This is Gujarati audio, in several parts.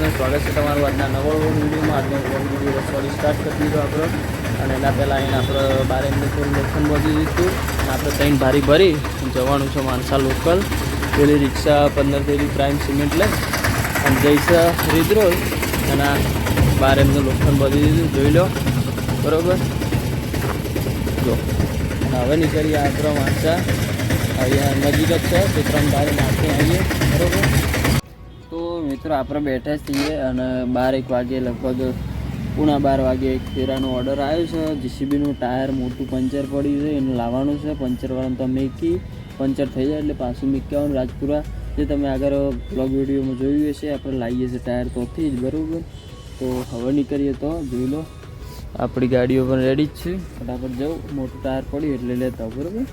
કૃષ્ણ સ્વાગત છે તમારું આજના નવો વિડીયોમાં. આજનો વીડિયો સોરી સ્ટાર્ટ કરી દીધો આપણો. અને એના પહેલાં અહીં આપણે બાર મિનિટનું લોખંડ વધી દીધું અને આપણે ત્રણ ભારી ભરી જવાનું છે માણસા લોકલ પેલી રિક્ષા પંદર તેરી પ્રાઇમ સિમેન્ટ લઈ અને જઈશે રીદરોલ. આ બાર એમનું લોખંડ બોધી દીધું જોઈ લો. બરાબર? જો. હવે નીકળીએ આપણે માણસા અહીંયા નજીક જ છે. તો ત્રણ બારે માથે આવીએ. બરોબર? મિત્રો, આપણે બેઠા છીએ અને બાર એક વાગે લગભગ પૂણા બાર વાગે એક ફેરાનો ઓર્ડર આવ્યો છે. જીસીબીનું ટાયર મોટું પંચર પડ્યું છે, એનું લાવવાનું છે. પંચરવાળાને તો મેકી, પંચર થઈ જાય એટલે પાછું મીકવાનું રાજપુરા. જે તમે આગળ બ્લોગ વિડીયોમાં જોયું હશે, આપણે લાવીએ છીએ ટાયર તોથી જ, બરાબર? તો હવે નીકળીએ તો, જોઈ લો. આપણી ગાડીઓ પણ રેડી જ છે. ફટાફટ જાઉં મોટું ટાયર પડ્યું એટલે લેતા બરાબર?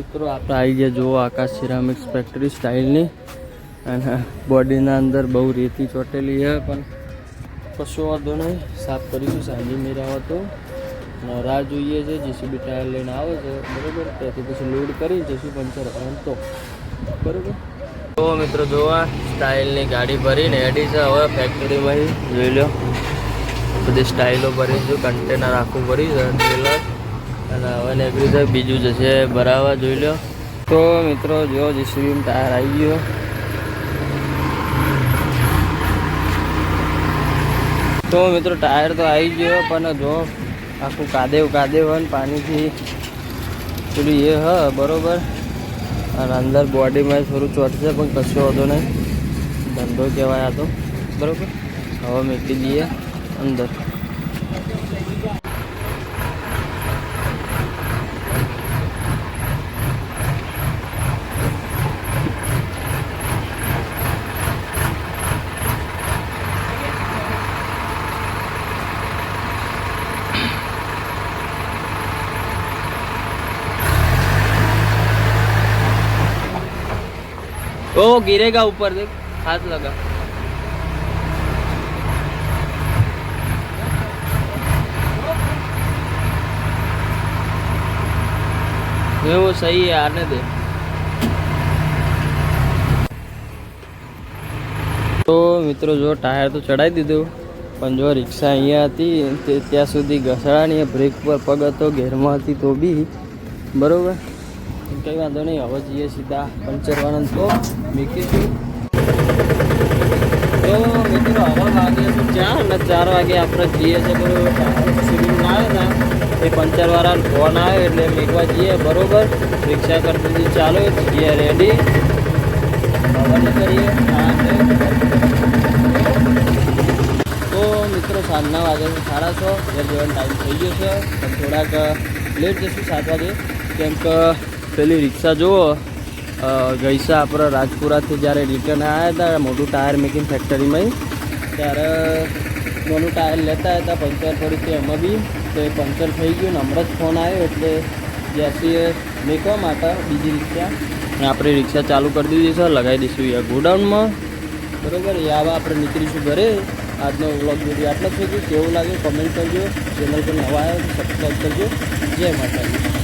મિત્રો, આપણે આવી ગયા જુઓ આકાશ સિરામિક્સ ફેક્ટરી સ્ટાઇલની અને બોડીના અંદર બહુ રેતી ચોટેલી છે, પણ કશો વાંધો નહીં. સાફ કરીશું, સાંજે મેળાવા તો અને રાહ જોઈએ છે, જેસીબી ટાયર લઈને આવે છે, બરાબર? ત્યાંથી પછી લોડ કરી જઈશું પંચર તો બરાબર? તો મિત્રો જોવા સ્ટાઇલની ગાડી ભરીને એડી છે. હવે ફેક્ટરીમાં જોઈ લો. બધી સ્ટાઇલો ભરી છું કન્ટેનર આખું ભરી છે ટ્રેલર અને હવે નીકળી જાય બીજું જશે બરાબર જોઈ લો તો મિત્રો, જો જીસીબી ટાયર આવી ગયો. તો મિત્રો, ટાયર તો આવી ગયો, પણ જો આખું કાદેવ કાદેવ હોય પાણીથી. પેલું એ, હ, બરોબર. અને અંદર બોડીમાં થોડું ચોટશે પણ કશો વાંધો નહીં. ધંધો કહેવાય આ તો. બરોબર? હવે મૂકી દઈએ અંદર. ओ गिरेगा ऊपर देख हाथ लगा ये वो सही है आने दे તો મિત્રો જો ટાયર તો ચડાવી દીધું પણ જો રિક્ષા અહીંયા હતી તે ત્યાં સુધી ઘસડાની બ્રેક પર પગ હતો ઘેરમાં હતી તો બી બરોબર કંઈ વાંધો નહીં, હવે જઈએ સીધા પંચરવાળા તો મૂકીશું તો મિત્રો, હવે વાગે ચાર અને ચાર વાગે આપણે જઈએ છીએ, બરોબર આવે ને, એ પંચરવાળા ફોન આવે એટલે મેકવા જઈએ, બરોબર. રિક્ષા કરી દીધી, ચાલો જઈએ રેડી હવે કરીએ તો મિત્રો, સાંજના વાગે છે સાડા છ, ઘર જવાનો ટાઈમ થઈ ગયો છે. થોડાક લેટ જશું, સાત વાગે. કેમ કે પેલી રિક્ષા જુઓ ગઈસા આપણે રાજપુરાથી જ્યારે રિટર્ન આવ્યા હતા મોટું ટાયર મેકિંગ ફેક્ટરીમાં ત્યારે મોટું ટાયર લેતા હતા, પંચર પડી હતી એમાં બી, તો એ પંચર થઈ ગયું ને હમણાં જ ફોન આવ્યો એટલે જેસીએ મેકવા માટે બીજી રિક્ષા. અને આપણે રિક્ષા ચાલુ કરી દીધી છે, લગાવી દઈશું યા ગોડાઉનમાં. બરોબર એ આવા આપણે નીકળીશું ઘરે. આજનો વ્લોગ વીડિયો આટલો જ સુધી કેવું લાગે કમેન્ટ કરજો. ચેનલ પર નવા આવ્યો સબસ્ક્રાઈબ કરજો. જય માતાજી.